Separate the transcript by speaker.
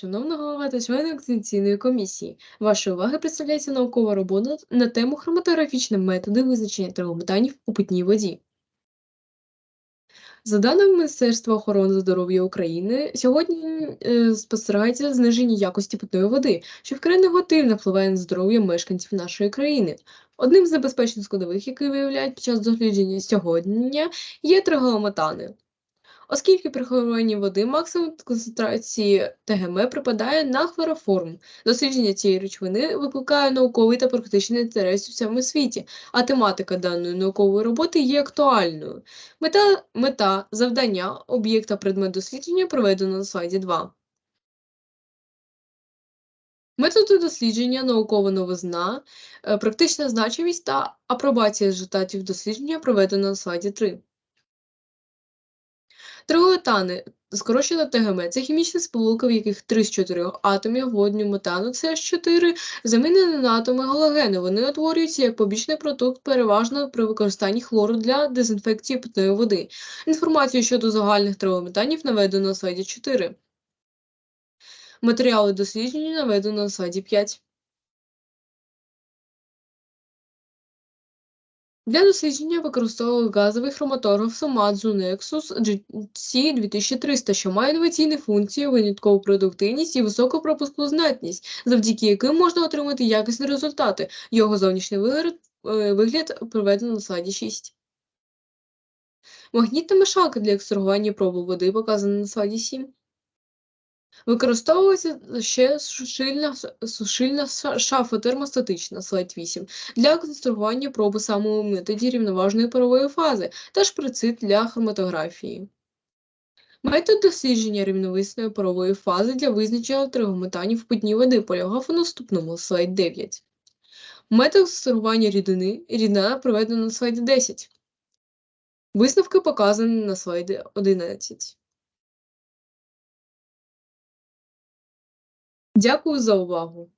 Speaker 1: Шановна голова та члени екзаменаційної комісії, вашої уваги представляється наукова робота на тему хроматографічні методи визначення тригометанів у питній воді. За даними Міністерства охорони здоров'я України, сьогодні е, спостерігається зниження якості питної води, що вкрай негативно впливає на здоров'я мешканців нашої країни. Одним з небезпечних складових, які виявляють під час дослідження сьогодні, є триголометани. Оскільки при хлоруванні води максимум концентрації ТГМ припадає на хлороформ. Дослідження цієї речовини викликає науковий та практичний інтерес у всьому світі, а тематика даної наукової роботи є актуальною. Мета, мета завдання, об'єкта предмет дослідження проведено на слайді 2. Методи дослідження, наукова новизна, е, практична значимість та апробація результатів дослідження проведено на слайді 3. Триголетани, скорочено ТГМ, це хімічні сполуки, в яких 3 з 4 атомів водню метану CH4 замінені на атоми галогену. Вони утворюються як побічний продукт переважно при використанні хлору для дезінфекції питної води. Інформацію щодо загальних триголетанів наведено на слайді 4. Матеріали дослідження наведено на слайді 5. Для дослідження використовували газовий хроматограф Сомадзу Nexus GC2300, що має інноваційні функції, виняткову продуктивність і високу пропускну здатність, завдяки яким можна отримати якісні результати. Його зовнішній вигляд, е, вигляд проведено на слайді 6. Магнітна мешалка для екстрагування проби води показана на слайді 7. Використовується ще сушильна, сушильна шафа термостатична, слайд 8, для конструювання проби саме у методі рівноважної парової фази та шприци для хроматографії. Метод дослідження рівновисної парової фази для визначення тригометанів в води полягав у наступному, слайд 9. Метод конструювання рідини рідина проведено на слайді 10. Висновки показані на слайді 11. Дякую за увагу!